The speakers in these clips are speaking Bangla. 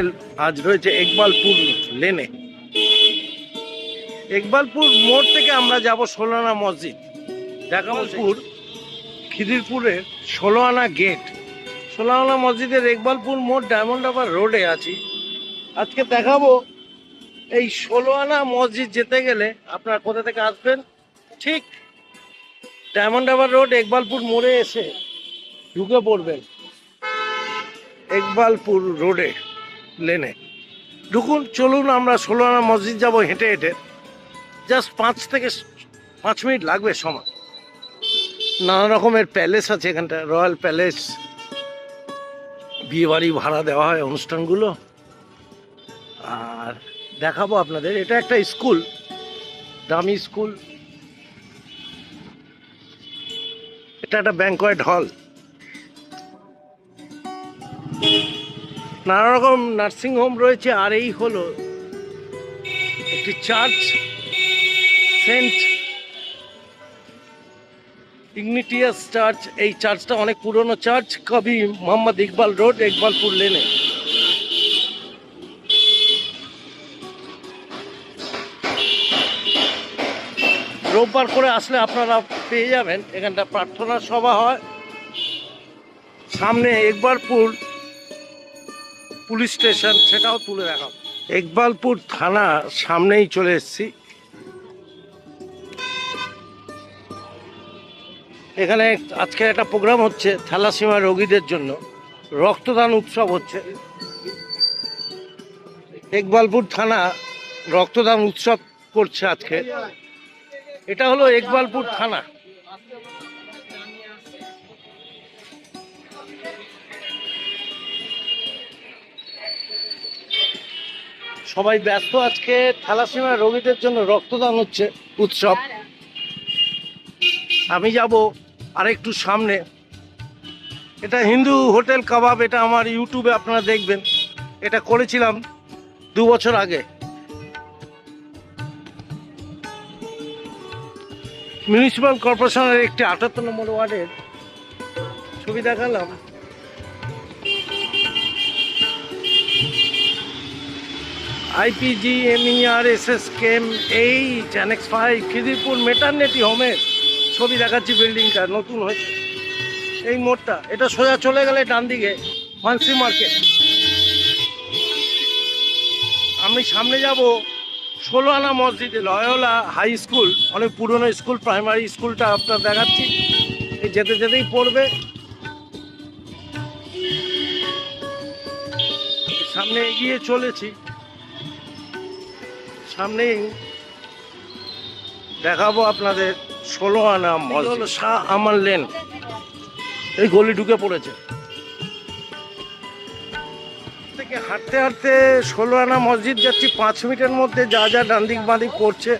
আমি আজ রয়েছে একবালপুর লেনে। একবালপুর মোড় থেকে আমরা যাব ষোলানা মসজিদ। দেখাবলপুর খিদিরপুরের ষোলো আনা গেট। ষোলো আনা মসজিদের একবালপুর মোড় ডায়মন্ড আবার রোডে আছি। আজকে দেখাবো এই ষোলো আনা মসজিদ যেতে গেলে আপনারা কোথা থেকে আসবেন? ঠিক ডায়মন্ড আবার রোড একবালপুর মোড়ে এসে ঢুকে পড়বেন। একবালপুর রোডে। লেনে। ঢুকুন, চলুন, আমরা ষোলো আনা মসজিদ যাব হেঁটে হেঁটে। জাস্ট পাঁচ থেকে পাঁচ মিনিট লাগবে সময়। নানা রকমের প্যালেস আছে এখানটা, রয়্যাল প্যালেস। বিয়েবাড়ি ভাড়া দেওয়া হয় অনুষ্ঠানগুলো। আর দেখাবো আপনাদের, এটা একটা স্কুল, দামি স্কুল। এটা একটা ব্যাংকোয়েট হল। নানা রকম নার্সিং হোম রয়েছে আর এই হলো একটি চার্চ, সেন্ট ইগনিটিয়াস চার্চ। এই চার্চটা অনেক পুরনো চার্চ, কবি মোহাম্মদ ইকবাল রোড, ইকবালপুর লেনে। রোববার করে আসলে আপনারা পেয়ে যাবেন। এখানটা প্রার্থনা সভা হয়। সামনে একবারপুর পুলিশ স্টেশন, সেটাও তুলে দেখাবো একবালপুর থানা সামনেই চলে এসেছি। এখানে আজকে একটা প্রোগ্রাম হচ্ছে থ্যালাসিমা রোগীদের জন্য। রক্তদান উৎসব হচ্ছে। একবালপুর থানা রক্তদান উৎসব করছে আজকে। এটা হলো একবালপুর থানা। সবাই ব্যস্ত আজকে থ্যালাসিমা রোগীদের জন্য রক্তদান হচ্ছে উৎসব। আমি যাব আর একটু সামনে। এটা হিন্দু হোটেল কাবাব, এটা আমার ইউটিউবে আপনারা দেখবেন। এটা করেছিলাম দু বছর আগে। মিউনিসিপ্যাল কর্পোরেশনের একটি আটাত্তর নম্বর ওয়ার্ডের ছবি দেখালাম। IPGMER S S KM H annexe five Khidirpur maternity হোমের ছবি দেখাচ্ছি বিল্ডিংটা, নতুন হয়েছে। এই মোড়টা, এটা সোজা চলে গেলে ডান দিকে ফান্সি মার্কেট আমি সামনে যাব ষোলো আনা মসজিদে, লয়লা হাই স্কুল, অনেক পুরনো স্কুল, প্রাইমারি স্কুলটা আপনার দেখাচ্ছি। এই যেতে যেতেই পড়বে। সামনে এগিয়ে চলেছি। সামনেই দেখাবো আপনাদের ষোলো আনা মসজিদ। হলো শাহ আমার লেন। এই গলি ঢুকে পড়েছে। থেকে হাঁটতে হাঁটতে ষোলো আনা মসজিদ যাচ্ছি পাঁচ মিনিটের মধ্যে যা যা ডান্দিক বাঁদিক পড়ছে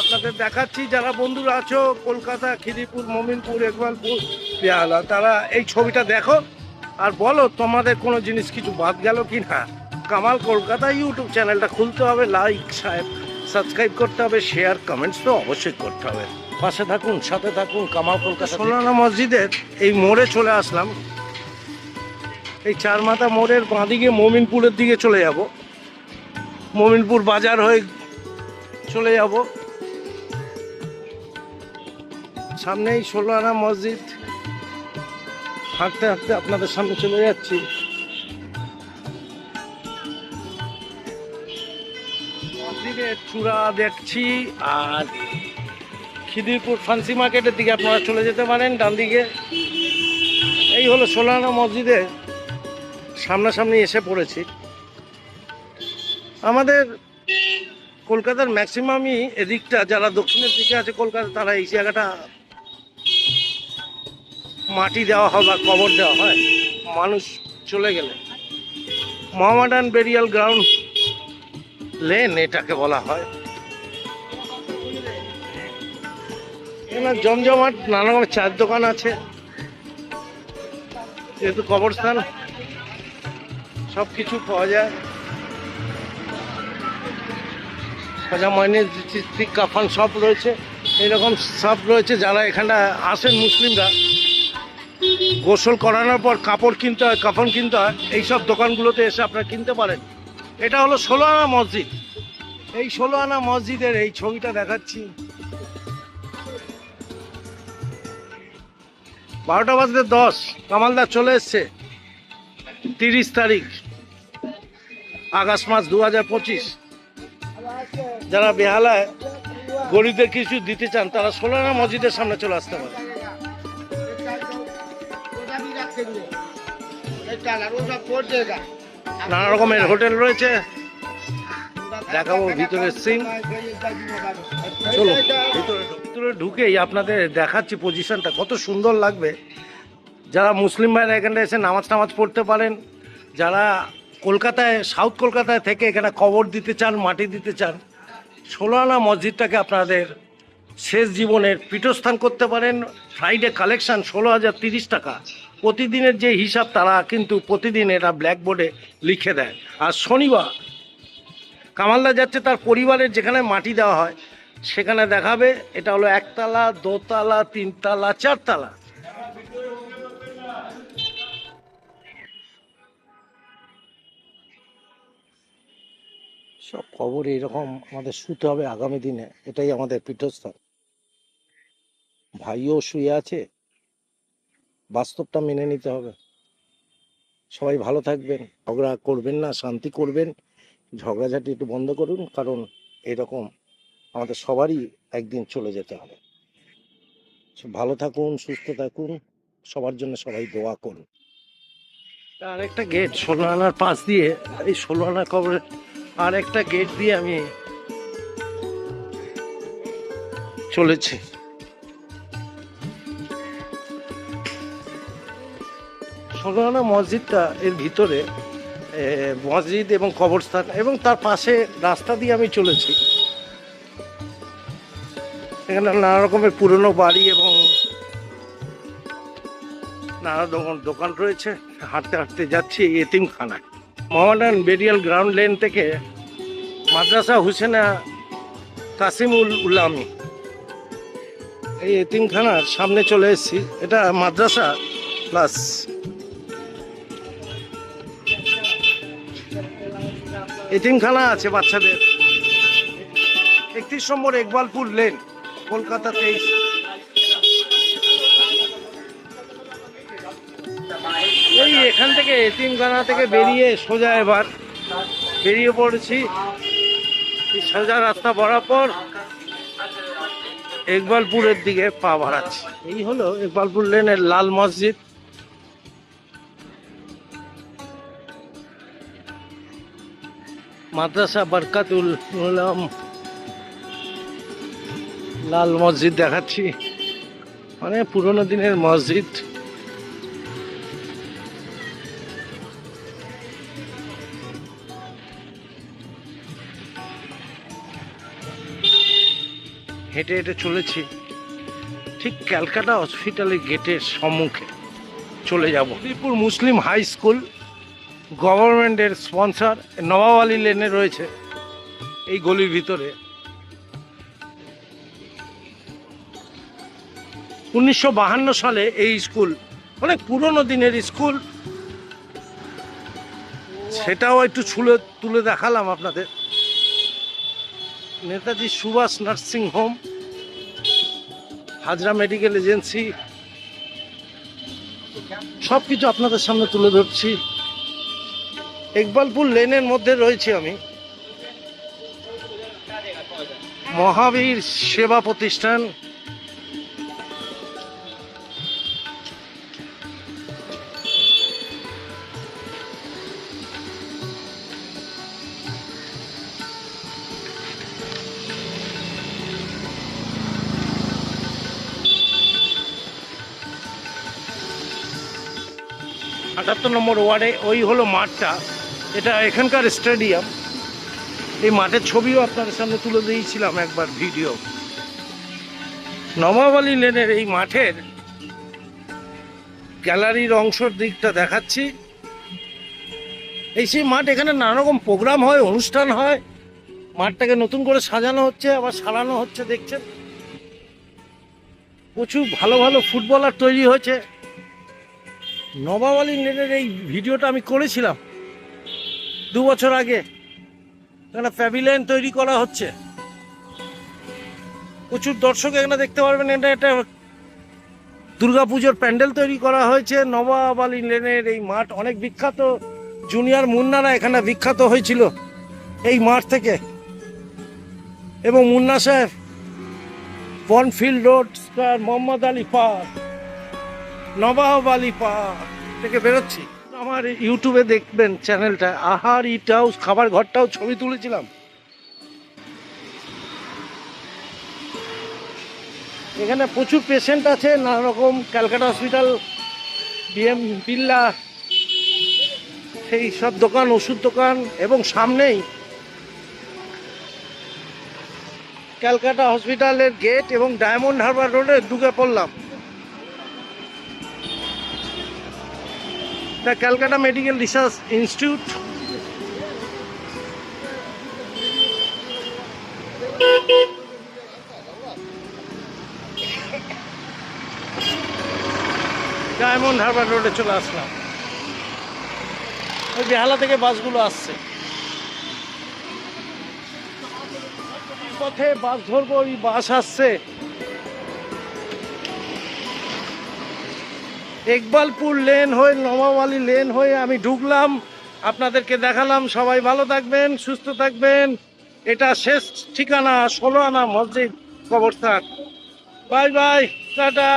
আপনাদের দেখাচ্ছি যারা বন্ধুরা আছো কলকাতা খিদিপুর মমিনপুর একবালপুর পেয়ালা তারা এই ছবিটা দেখো। আর বলো তোমাদের কোনো জিনিস কিছু বাদ গেল কি না কামাল কলকাতা ইউটিউব চ্যানেলটা খুলতে হবে লাইক সাবস্ক্রাইব করতে হবে শেয়ার কমেন্টস তো অবশ্যই করতে হবে। পাশে থাকুন, সাথে থাকুন, কামাল কলকাতা সোলানা মসজিদের এই মোড়ে চলে আসলাম। এই চার মাথা মোড়ের বাঁদিকে মমিনপুরের দিকে চলে যাব। মমিনপুর বাজার হয়ে চলে যাব। সামনেই ষোলো মসজিদ। হাঁটতে হাঁটতে আপনাদের সামনে চলে যাচ্ছি। মসজিদের চূড়া দেখছি, আর খিদিরপুর ফান্সি মার্কেটের দিকে আপনারা চলে যেতে পারেন, ডান দিকে। এই হলো সোলানা মসজিদে সামনাসামনি এসে পড়েছি। আমাদের কলকাতার ম্যাক্সিমামই এদিকটা, যারা দক্ষিণের দিকে আছে কলকাতা, তারা এই জায়গাটা মাটি দেওয়া হয় বা কবর দেওয়া হয়। মানুষ চলে গেলে। মোহামেডান বেরিয়াল গ্রাউন্ড লেন এটাকে বলা হয়। জমজমাট, নানা রকমের চায়ের দোকান আছে। যেহেতু কবরস্থান সব কিছু পাওয়া যায়। খাজা চিত্রিক কাফান সব রয়েছে। এরকম সব রয়েছে যারা এখানটা আসেন মুসলিমরা। গোসল করানোর পর কাপড় কিনতে হয়, কাফন কিনতে হয়। এইসব দোকানগুলোতে এসে আপনারা কিনতে পারেন। এটা হলো ষোলো আনা মসজিদ। এই ষোলো আনা মসজিদের এই ছবিটা দেখাচ্ছি। বারোটা বাজতে দশ, কামালদা চলে এসছে। তিরিশ তারিখ, আগস্ট মাস দু হাজার পঁচিশ। যারা বেহালায়, গরিবদের কিছু দিতে চান, তারা ষোলো আনা মসজিদের সামনে চলে আসতে পারে। নানা রকমের হোটেল রয়েছে। দেখাবো ভিতরের সিন চলো, ভিতরে ভিতরে ঢুকেই আপনাদের দেখাচ্ছি পজিশনটা কত সুন্দর লাগবে। যারা মুসলিম ভাইরা এখানে এসে নামাজ টামাজ পড়তে পারেন, যারা কলকাতায়, সাউথ কলকাতায় থেকে এখানে কবর দিতে চান, মাটি দিতে চান ষোলানা মসজিদটাকে আপনাদের শেষ জীবনের পীঠস্থান করতে পারেন। ফ্রাইডে কালেকশন ষোলো হাজার তিরিশ টাকা। প্রতিদিনের যে হিসাব, তারা কিন্তু প্রতিদিন এটা ব্ল্যাকবোর্ডে লিখে দেয়। আর শনিবার কামালদা যাচ্ছে তার পরিবারের যেখানে মাটি দেওয়া হয়, সেখানে দেখাবে এটা হলো একতলা, দোতলা, তিনতলা, চারতলা। সব খবর এইরকম আমাদের শুতে হবে আগামী দিনে, এটাই আমাদের পীঠস্থান ভাইও শুয়ে আছে বাস্তবটা মেনে নিতে হবে। সবাই ভালো থাকবেন, ঝগড়া করবেন না, শান্তি করবেন। ঝগড়াঝাটি একটু বন্ধ করুন, কারণ এরকম আমাদের সবারই একদিন চলে যেতে হবে। ভালো থাকুন, সুস্থ থাকুন, সবার জন্য সবাই দোয়া করুন। আর একটা গেট ষোলো আনার পাশ দিয়ে এই ষোলো আনা কবরে আর একটা গেট দিয়ে আমি চলেছি। ষোলো মসজিদটা এর ভিতরে মসজিদ এবং কবরস্থান এবং তার পাশে রাস্তা দিয়ে আমি চলেছি। এখানে নানা রকমের পুরনো বাড়ি এবং নানা রকম দোকান রয়েছে। হাঁটতে হাঁটতে যাচ্ছি এতিমখানায়। মোহামেডান বেরিয়াল গ্রাউন্ড লেন থেকে মাদ্রাসা হুসেনা কাসিমুল উল্লামি এই এতিমখানার সামনে চলে এসেছি। এটা মাদ্রাসা প্লাস এতিমখানা আছে বাচ্চাদের। একত্রিশ নম্বর একবালপুর লেন কলকাতা তেইশ। এই এখান থেকে এতিমখানা থেকে বেরিয়ে সোজা এবার। বেরিয়ে পড়েছি সোজা রাস্তা বরাবর। একবালপুরের দিকে পা বাড়াচ্ছি। এই হলো একবালপুর লেনের লাল মসজিদ। মাদ্রাসা বরকাতুল উলাম। লাল মসজিদ দেখাচ্ছি। মানে পুরোনো দিনের মসজিদ। হেঁটে হেঁটে চলেছি। ঠিক ক্যালকাটা হসপিটালের গেটের সম্মুখে চলে যাব। Tripur Muslim high school. গভর্নমেন্টের স্পন্সর নবাব আলী লেনে রয়েছে এই গলির ভিতরে। উনিশশো সালে এই স্কুল, অনেক পুরনো দিনের স্কুল। সেটাও একটু ছুলে, তুলে দেখালাম আপনাদের। Netaji Subhash nursing home, Hazra medical agency. সব কিছু আপনাদের সামনে তুলে ধরছি। ইকবালপুর লেনের মধ্যে রয়েছি আমি। মহাবীর সেবা প্রতিষ্ঠান। আটাত্তর নম্বর ওয়ার্ডে ওই হলো মাঠটা। এটা এখানকার স্টেডিয়াম। এই মাঠের ছবিও আপনাদের সামনে তুলে দিয়েছিলাম একবার ভিডিও। নবাব আলী লেনের এই মাঠের গ্যালারির অংশের দিকটা দেখাচ্ছি। এই সেই মাঠ এখানে নানা রকম প্রোগ্রাম হয়, অনুষ্ঠান হয়। মাঠটাকে নতুন করে সাজানো হচ্ছে, আবার সারানো হচ্ছে, দেখছেন? প্রচুর ভালো ভালো ফুটবলার তৈরি হয়েছে। নবাব আলী লেনের এই ভিডিওটা আমি করেছিলাম। দু বছর আগে এখানে প্যাভিলিয়ন তৈরি করা হচ্ছে। প্রচুর দর্শক এখানে দেখতে পারবেন এটা একটা দুর্গাপুজোর প্যান্ডেল তৈরি করা হয়েছে। নবাব আলী লেনের এই মাঠ, অনেক বিখ্যাত। জুনিয়র মুন্নারা এখানে বিখ্যাত হয়েছিল এই মাঠ থেকে। এবং Munna Saheb Bonfield road square, Mohammad Ali park Nawab Ali park থেকে বেরোচ্ছি। আমার ইউটিউবে দেখবেন চ্যানেলটা, আহার, ইট হাউস, খাবার ঘরটাও ছবি তুলেছিলাম। এখানে প্রচুর পেশেন্ট আছে, নানা রকম ক্যালকাটা হসপিটাল বিএম বিল্লা, সেই সব দোকান, ওষুধ দোকান, এবং সামনেই ক্যালকাটা হসপিটালের গেট এবং ডায়মন্ড হারবার রোডে ঢুকে পড়লাম। The Calcutta medical research institute. Diamond harbour রোডে চলে আসলাম। ওই বেহালা থেকে বাসগুলো আসছে। পথে বাস ধরবো, ওই বাস আসছে। ইকবালপুর লেন হয়ে নবাবালি লেন হয়ে আমি ঢুকলাম। আপনাদেরকে দেখালাম, সবাই ভালো থাকবেন, সুস্থ থাকবেন। এটা শেষ ঠিকানা, ষোলো আনা মসজিদ কবরস্থান। Bye bye, tata.